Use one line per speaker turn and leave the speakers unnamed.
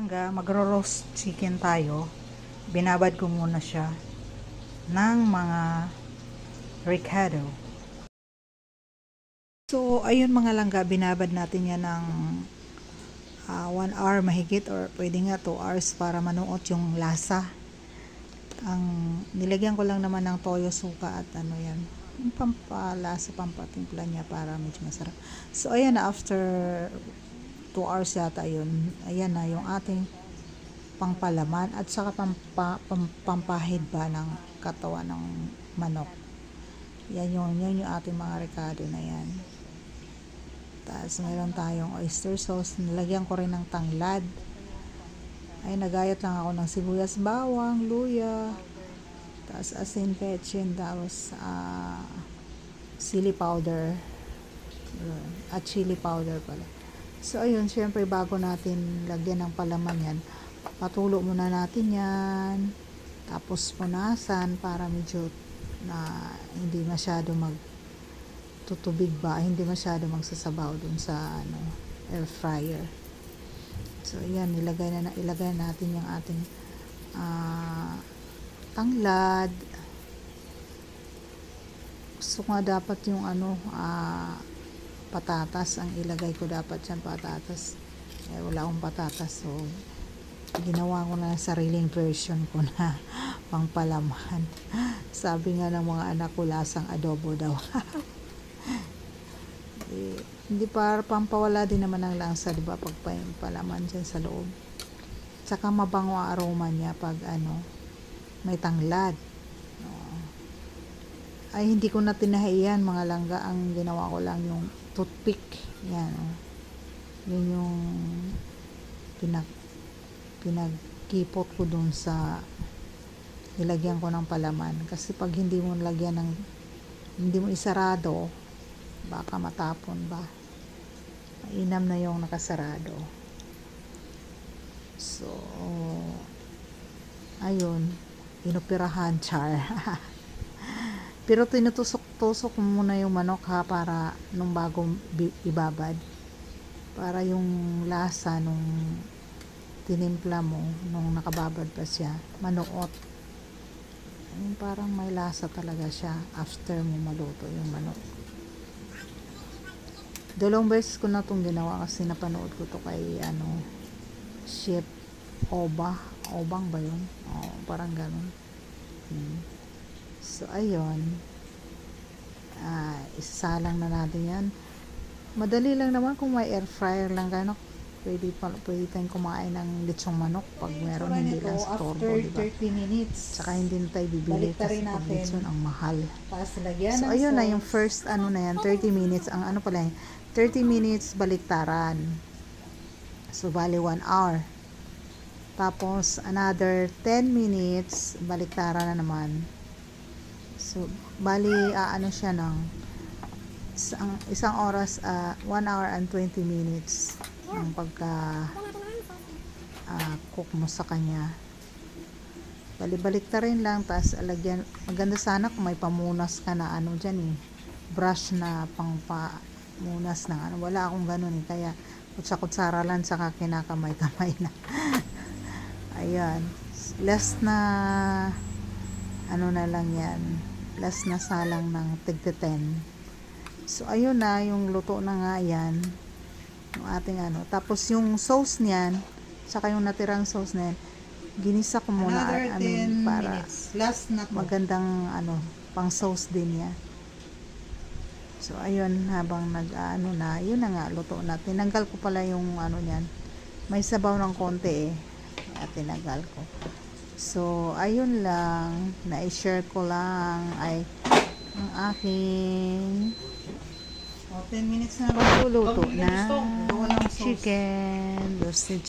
langga, magro-roast chicken tayo. Binabad ko muna siya ng mga ricado. So, ayun mga langga, binabad natin yan ng 1 hour mahigit or pwede nga 2 hours para manuot yung lasa. Ang nilagyan ko lang naman ng toyo suka at ano yan, yung pampalasa, pampatimpla niya para medyo masarap. So, ayan na, after 2 hours yata yun, ayan na yung ating pangpalaman at saka pampa, pam, pampahid ba ng katawan ng manok. Yan yun, yan yung ating mga rekado na yan. Tapos mayroon tayong oyster sauce, nilagyan ko rin ng tanglad. Ay, nagayat lang ako ng sibuyas, bawang, luya, tapos asin, petchin, tapos ah, chili powder, Yun. at chili powder pala. So, ayun, syempre bago natin lagyan ng palaman yan, patulo muna natin yan, tapos punasan para medyo na hindi masyado mag tutubig ba, hindi masyado magsasabaw dun sa ano, air fryer. So, ayan, ilagay na, ilagay natin yung ating ah, tanglad. Gusto nga dapat yung ano, ah, patatas ang ilagay ko dapat yan patatas. Eh, wala akong patatas. So, ginawa ko na sariling version ko na pangpalaman. Sabi nga ng mga anak ko, lasang adobo daw. eh, hindi para pampawala din naman ng lansa, di ba? Pag pa- palaman dyan sa loob. Tsaka mabango ang aroma niya pag ano, may tanglad. Oo. Ay, hindi ko na tinahiyan mga langga. Ang ginawa ko lang yung toothpick. Yan. Oh. Yun yung pinag pinagkipot ko dun sa nilagyan ko ng palaman. Kasi pag hindi mo lagyan ng hindi mo isarado, baka matapon ba. Mainam na yung nakasarado. So, ayun, inoperahan char. Pero tinutusok-tusok muna yung manok ha para nung bago bi- ibabad. Para yung lasa nung tinimpla mo nung nakababad pa siya, manuot. Yung parang may lasa talaga siya after mo maluto yung manok. Dalawang beses ko na itong ginawa kasi napanood ko to kay ano, Chef Oba. Obang ba yun? Oo, parang ganun. Hmm. So, ayun. Ah, isasalang na natin yan. Madali lang naman kung may air fryer lang gano'n. Pwede, pa, pwede tayong kumain ng lechong manok pag meron hindi lang sa torbo, di ba?
30 minutes.
Saka hindi na tayo bibili kasi pag lechon ang mahal. So, ayun na yung first ano na yan, 30 minutes. Ang ano pala yan, 30 minutes baliktaran. So, bali 1 hour. Tapos, another 10 minutes baliktaran na naman. So, bali, ah, ano siya ng isang, isang oras, 1 hour and 20 minutes ang pagka ah, cook mo sa kanya. Balibalik ta rin lang, tapos alagyan, maganda sana kung may pamunas ka na ano dyan eh, brush na pang pamunas ng ano, wala akong ganun eh, kaya kutsa-kutsara lang saka kinakamay-kamay na. Ayan, last na, ano na lang yan, last na salang ng tigte 10. So, ayun na, yung luto na nga yan, yung ating ano, tapos yung sauce niyan, saka yung natirang sauce na yan, ginisa ko muna,
Another
I
10
mean, para
minutes. Last na to.
magandang ano pang sauce din niya so ayun habang nag ano na yun na nga luto na tinanggal ko pala yung ano niyan may sabaw ng konti eh at tinanggal ko so ayun lang. Na-share ko lang. Ay ang aking
Oh, 10 minutes na. Pag
na chicken roasted